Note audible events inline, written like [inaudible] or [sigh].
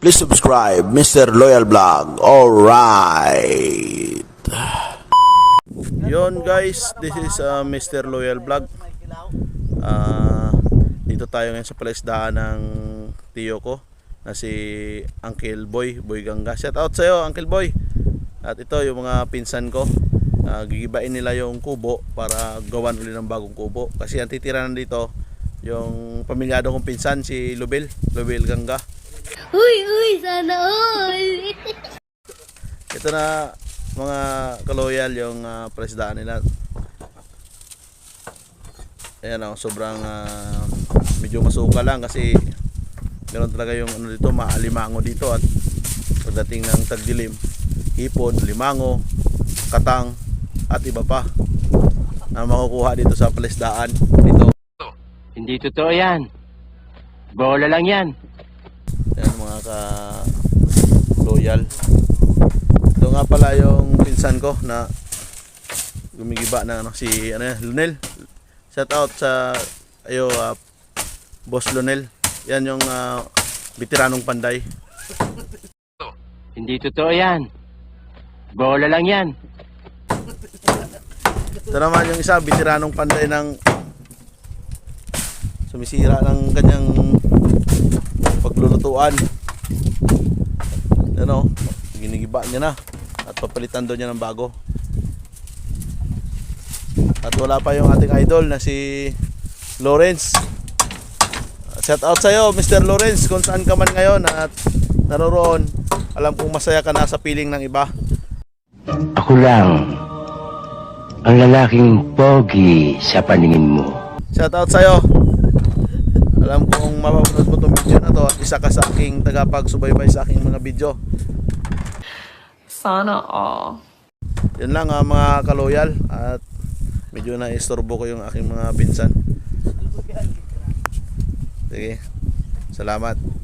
Please subscribe, Mr. Loyal Vlog. Alright. Yon guys, this is uh, Mr. Loyal Vlog. Ah, dito tayo ngayon sa palaisdaan ng tiyo ko na si Uncle Boy, Boy Ganga. Shout out sa iyo, Uncle Boy. At ito yung mga pinsan ko. Ah, gigibain nila yung kubo para gawan ulit ng bagong kubo. Kasi ang titira nandito yung pamilyado kong pinsan si Lubel, Lubel Ganga. Uy, uy, sana all. [laughs] Ito na mga kaloyal yung uh, presdaan nila. Ayan oh, sobrang ah, medyo masuka lang kasi ganoon talaga yung ano dito, maalimango dito at pagdating ng tagdilim, hipon, limango, katang at iba pa na makukuha dito sa palesdaan dito. Hindi totoo yan. Bola lang yan. Mga ka loyal. Ito nga pala yung pinsan ko na gumigiba na ano, si ano yan, Lunel. Shout out sa ayo ah, Boss Lunel. Yan yung veteranong panday. Hindi totoo yan. Bola lang yan. Ito naman yung isa, veteranong panday ng sumisira ng kanyang paglulutuan. Ano, ginigiba niya na at papalitan daw niya ng bago. At wala pa yung ating idol na si Lawrence. Shout out sa iyo, Mr. Lawrence, kung saan ka man ngayon at naroroon. Alam kong masaya ka na sa piling ng iba. Ako lang. Ang lalaking pogi sa paningin mo. Shout out sa'yo. Alam kong mapapanood mo itong video na to at isa ka sa aking tagapagsubaybay sa aking mga video. Sana all. Yun lang ah, mga kaloyal at medyo na-istorbo ko yung aking mga pinsan. Sige. Salamat.